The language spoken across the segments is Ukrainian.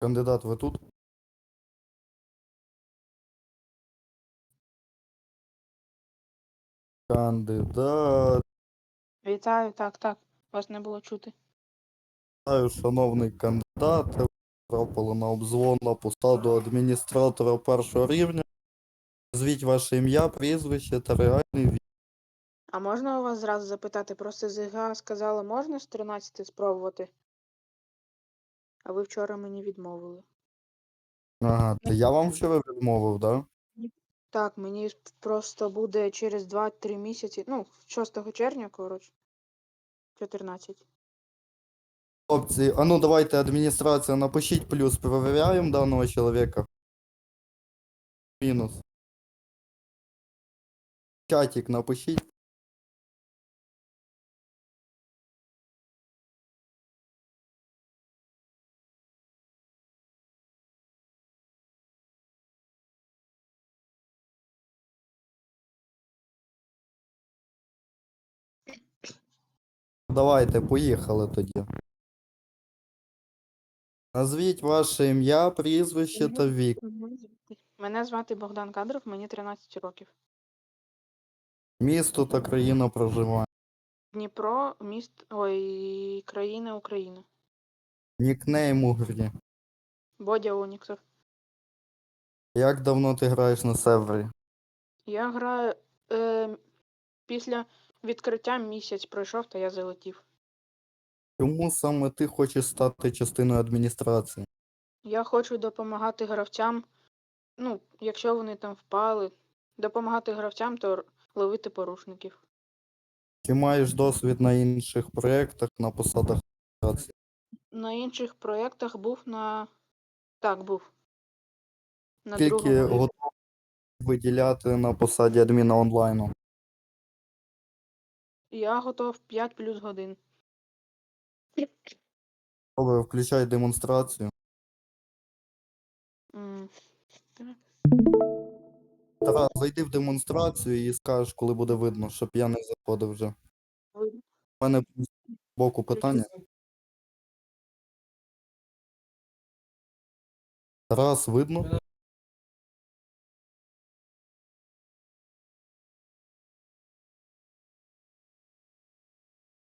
Кандидат, ви тут? Кандидат. Вітаю, так, так. Вас не було чути. Вітаю, шановний кандидат. Ви потрапили на обзвон на посаду адміністратора першого рівня. Звіть ваше ім'я, прізвище та реальний вік. А можна у вас зразу запитати? Просто ЗГА сказала, можна з 13 спробувати? А ви вчора мені відмовили. Ага, то я вам вчора відмовив, да? Так, мені просто буде через 2-3 місяці, ну, 6 червня, коротше. 14. Хлопці, а ну давайте адміністрація, напишіть плюс, перевіряємо даного чоловіка. Мінус. Чатик напишіть. Давайте, поїхали тоді. Назвіть ваше ім'я, прізвище та вік. Мене звати Богдан Кадров, мені 13 років. Місто та країна проживання. Дніпро, міст. Ой, країна Україна. Нікнейм у грі. Бодя Оніксов. Як давно ти граєш на сервері? Я граю е, після відкриття місяць пройшов, та я залетів. Чому саме ти хочеш стати частиною адміністрації? Я хочу допомагати гравцям. Ну, якщо вони там впали, допомагати гравцям, то ловити порушників. Чи маєш досвід на інших проєктах на посадах адміністрації? На інших проєктах був на. Так, був. На Скільки другому готовий виділяти на посаді адміна онлайну? Я готов 5 плюс годин. Добре, включай демонстрацію. М, Так. Тарас, зайди в демонстрацію і скажеш, коли буде видно, щоб я не заходив вже. Видно. У мене з боку питання. Тарас, видно?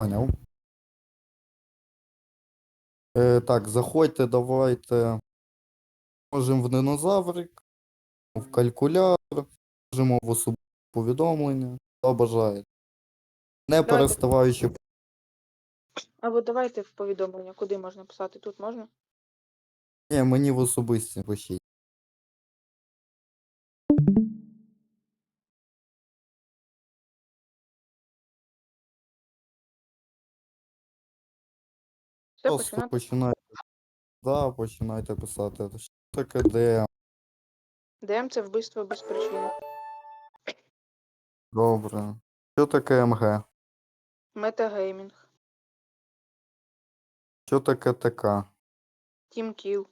Поняв. Е, так, заходьте, давайте. Можемо в динозаврик, в калькулятор, можемо в особисте повідомлення. Хто бажає. Не переставаючи Або давайте в повідомлення, куди можна писати. Тут можна? Ні, мені в особисті пишіть. Все, Просто починати. починайте. Да, починайте писати. Що таке ДМ? ДМ це вбивство без причини. Добре. Що таке МГ? Метагеймінг. Що таке ТК? Тімкіл.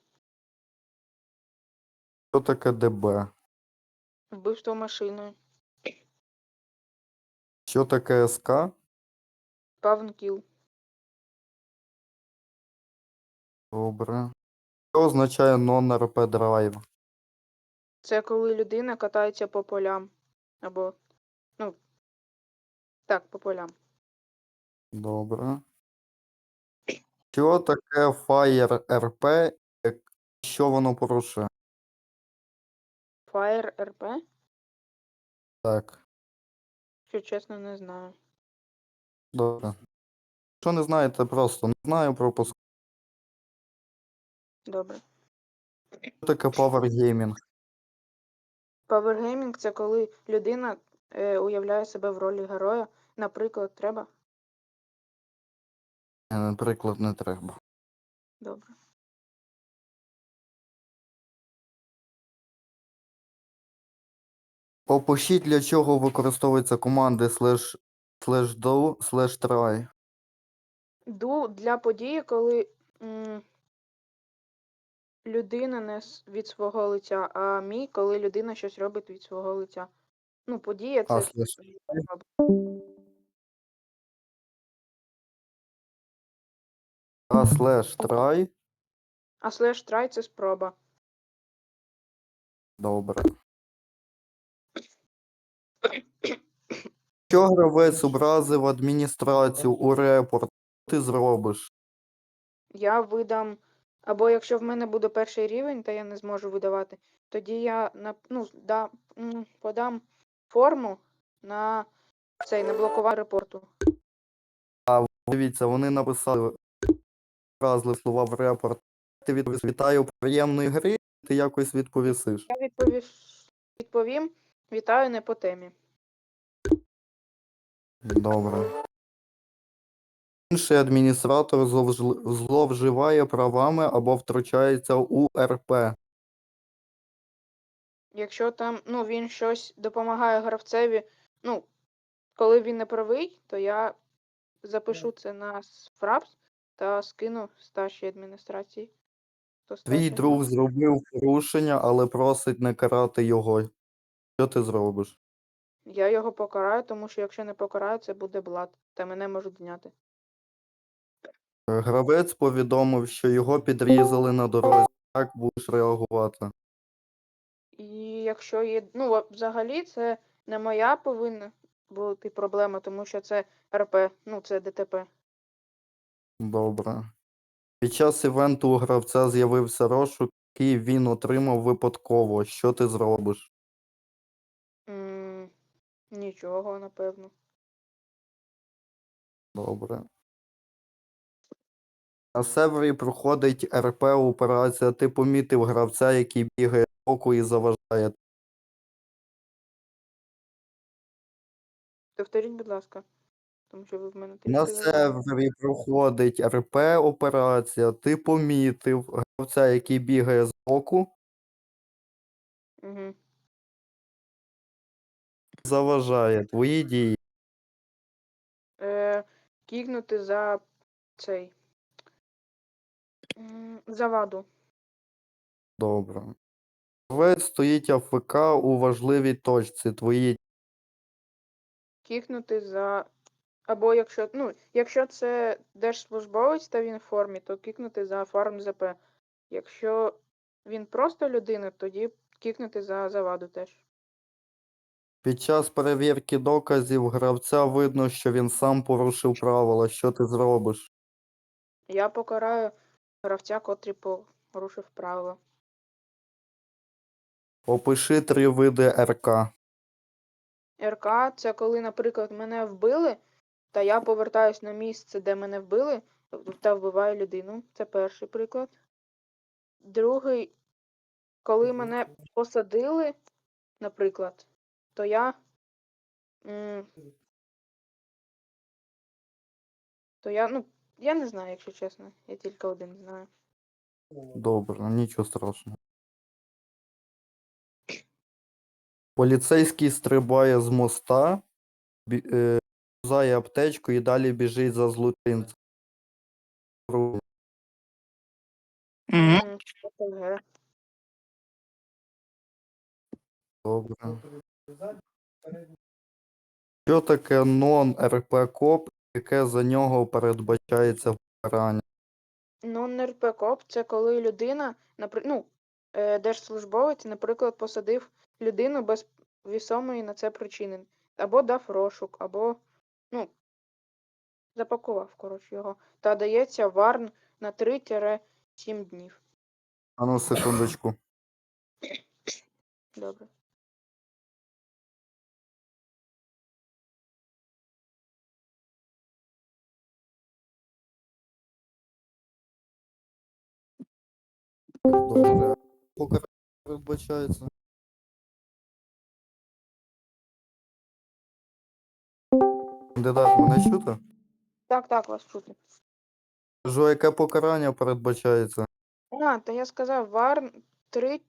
Що таке ДБ? Вбивство машиною. Що таке СК? Павнкіл. Добре. Що означає non-RP драйв? Це коли людина катається по полям. Або. Ну. Так, по полям. Добре. Що таке Fire RP? Що воно порушує? Fire RP? Так. Що чесно, не знаю. Добре. Що не знаєте, просто не знаю пропуск. Добре. Що таке Power Gaming? Павергеймінг це коли людина е, уявляє себе в ролі героя. Наприклад, треба. Е, Наприклад, не треба. Добре. Попишіть, для чого використовуються команди slash, slash do, slash try. Ду для події, коли м, людина не від свого лиця, а мій, коли людина щось робить від свого лиця. Ну, подія це. А, слеш. А slash try. А слеш трай це спроба. Добре. Якщо гравець образив адміністрацію у репорт, що ти зробиш? Я видам. Або якщо в мене буде перший рівень, та я не зможу видавати, тоді я ну, да, подам форму на цей на блокування репорту. Дивіться, вони написали образливі слова в репорт. Ти відповіс, вітаю приємної гри, ти якось відповісиш. Я відповів, відповім, вітаю не по темі. Добре. Інший адміністратор зловживає правами або втручається у РП. Якщо там, ну, він щось допомагає гравцеві, ну, коли він не правий, то я запишу це на фрапс та скину старшій адміністрації. То Твій друг зробив порушення, але просить не карати його. Що ти зробиш? Я його покараю, тому що якщо не покараю, це буде блат, та мене можуть зняти. Гравець повідомив, що його підрізали на дорозі. Як будеш реагувати? І якщо є. Ну, а взагалі, це не моя повинна бути проблема, тому що це РП, ну, це ДТП. Добре. Під час івенту у гравця з'явився розшук, який він отримав випадково. Що ти зробиш? м нічого, напевно. Добре. На сервері проходить РП операція. Ти помітив гравця, який бігає з боку і заважає. Повторіть, будь ласка, тому що ви в мене На сервері проходить РП операція. Ти помітив гравця, який бігає з боку, Угу. заважає. Твої дії. Е, кікнути за цей. Заваду. Добре. Гравець стоїть АФК у важливій точці. Твої Кікнути за. Або якщо. Ну, якщо це держслужбовець та він в формі, то кікнути за фарм ЗП. Якщо він просто людина, тоді кікнути за заваду теж. Під час перевірки доказів гравця видно, що він сам порушив правила. Що ти зробиш? Я покараю гравця, котрий порушив правила. Опиши три види РК. РК це коли, наприклад, мене вбили, та я повертаюсь на місце, де мене вбили, та вбиваю людину. Це перший приклад. Другий, коли мене посадили, наприклад, то я. То я, ну, я не знаю, якщо чесно. Я тільки один знаю. Добре, нічого страшного. Поліцейський стрибає з моста, бі- е, юзає аптечку і далі біжить за злочинцем. М. Добре. Що таке нон-РП коп, яке за нього передбачається покарання? Non-RP коп це коли людина, напри... ну, е, держслужбовець, наприклад, посадив людину без вісомої на це причини. Або дав розшук, або ну, запакував, коротше, його. Та дається варн на 3-7 днів. А ну секундочку. Добре. Добре. Покарання передбачається. Кандидат, мене чути? Так, так, вас чути. Кажу, яке покарання передбачається? А, та я сказав варн 3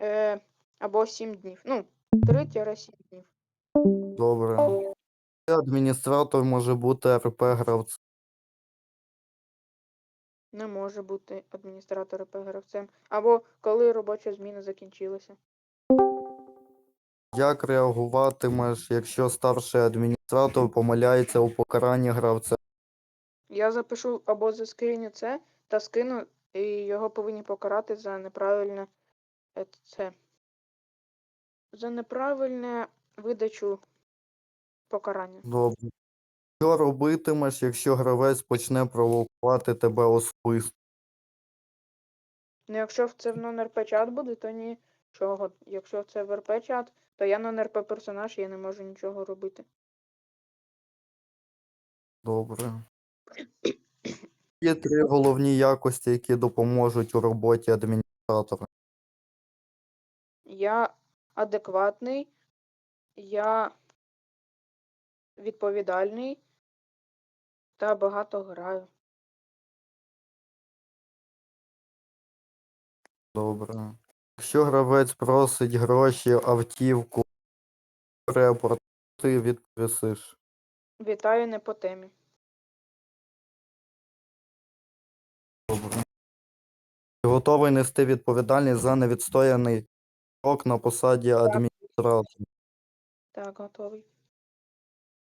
е, або 7 днів. Ну, 3-7 днів. Добре. Адміністратор може бути РП гравцем. Не може бути адміністратор РП гравцем. Або коли робоча зміна закінчилася. Як реагуватимеш, якщо старший адміністратор помиляється у покаранні гравця? Я запишу або заскріню це та скину і його повинні покарати за неправильне е, це. За неправильне видачу покарання. Добре. Що робитимеш, якщо гравець почне провокувати тебе особисто? Ну, якщо це в нон-РП чат буде, то нічого. Якщо це в РП чат, то я нон-РП персонаж, я не можу нічого робити. Добре. Є три головні якості, які допоможуть у роботі адміністратора. Я адекватний, я відповідальний та багато граю. Добре. Якщо гравець просить гроші, автівку, репорт, ти відповісиш. Вітаю не по темі. Добре. Ти готовий нести відповідальність за невідстояний срок на посаді адміністратора. Так, готовий.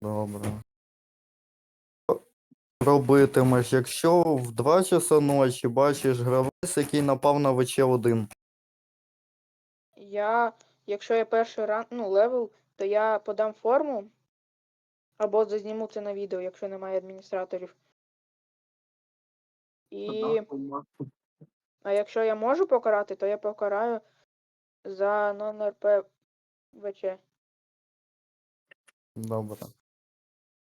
Добре. Робитимеш, якщо в 2 часа ночі бачиш гравець, який напав на ВЧ-1. Я, якщо я перший ран, ну, левел, то я подам форму або зазніму це на відео, якщо немає адміністраторів. І, а якщо я можу покарати, то я покараю за нон-РП ВЧ. Добре.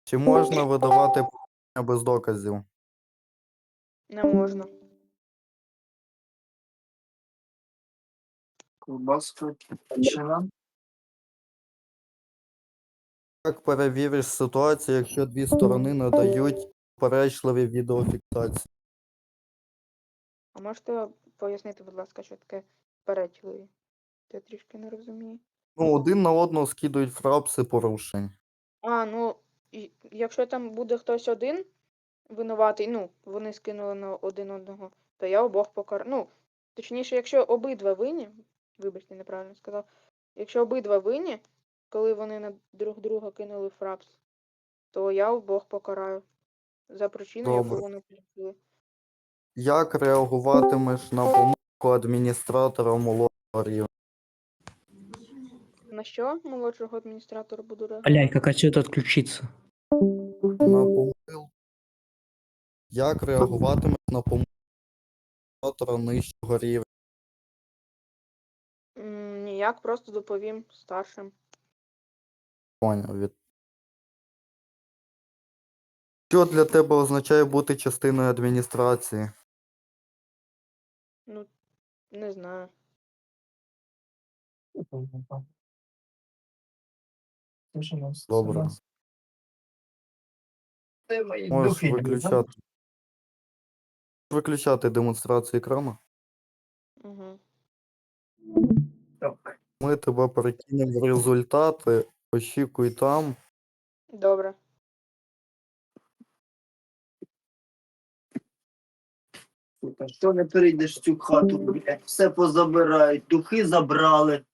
Чи можна видавати без доказів? Не можна. Копчена. Як перевіриш ситуацію, якщо дві сторони надають поперечливі відеофіксації? А можете пояснити, будь ласка, що таке перечливі? Я трішки не розумію. Ну, один на одного скидують фрапси порушень. А, ну, і- якщо там буде хтось один винуватий, ну, вони скинули на один одного, то я обох покар... Ну, точніше, якщо обидва винні, вибачте, неправильно сказав, якщо обидва винні, коли вони на друг друга кинули фрапс, то я обох покараю за причину, яку вони прийшли. Як реагуватимеш на помилку адміністратора молодого рівня? На що молодшого адміністратора буду реагувати? Блядь, как отсюда отключиться? На помилку? Як реагуватимеш на помилку нижчого рівня? М, Ніяк, просто доповім старшим. Поняв від. Що для тебе означає бути частиною адміністрації? Ну, не знаю. Добре. Це мої Можеш духи, виключати. Виключати демонстрацію екрану. Угу. Так. Ми тебе перекинемо в результати. Очікуй там. Добре. Сука, Що не перейдеш в цю хату, блядь? Все позабирають, духи забрали.